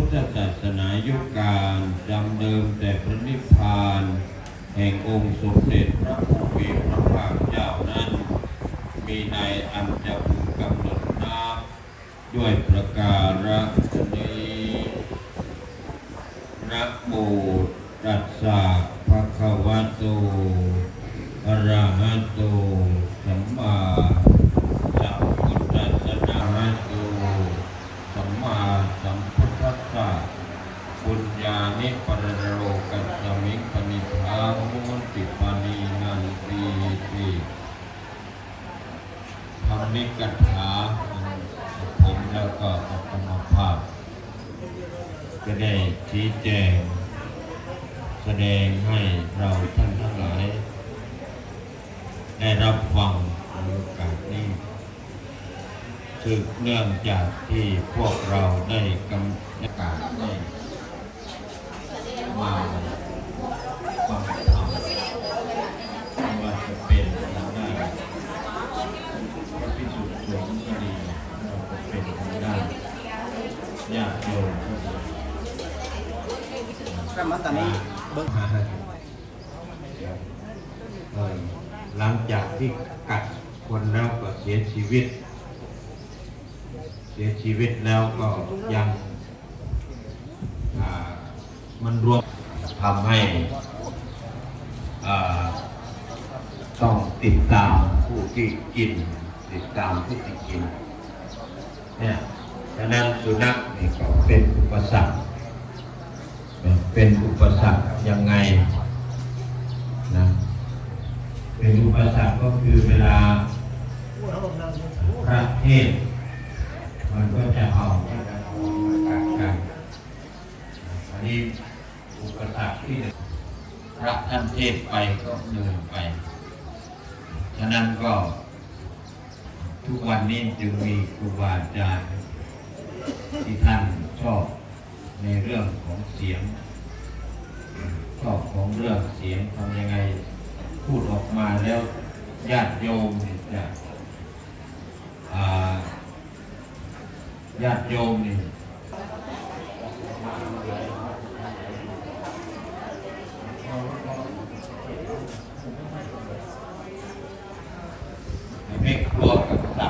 พุทธศาสนายุคการดำเดิมแต่พระนิพพาน แห่งองค์สมเด็จพระผู้มีพระภาคเจ้านั้น มีในอันจะพึงกำหนดนับด้วยประการนี้นะโมตัสสะภะคะวะโตอะระหะโตสัมมา ทำนิกัถาผมแล้วก็อัตมาภาพจะได้ชี้แจง แสดงให้เราท่านทั้งหลาย ได้รับฟังในโอกาสนี้สืบเนื่องจากที่พวกเราได้กำลังการได้มา ก็ดีครับมาตอนนี้เบิ้งเออหลังจากที่กัดคนแล้วก็เสียชีวิต เสียชีวิตแล้วก็ยังมันรวมทำให้อ่าต้องติดตามผู้ที่กิน ติดตามผู้ที่กินเนี่ย ฉะนั้นสุนัขนี่ก็เป็นอุปสรรคเป็นอุปสรรคยังไงนะเป็นอุปสรรคก็คือเวลาพระเทศมันก็จะเอากันกัดกันอันนี้อุปสรรคที่พระท่านเทศไปก็เหนื่อยไป ฉะนั้นก็ทุกวันนี้จึงมีครูบาอาจารย์ ที่ท่านชอบในเรื่องของเสียง ชอบของเรื่องเสียงทำยังไงพูดออกมาแล้วญาติโยมเนี่ยจะญาติโยมเนี่ย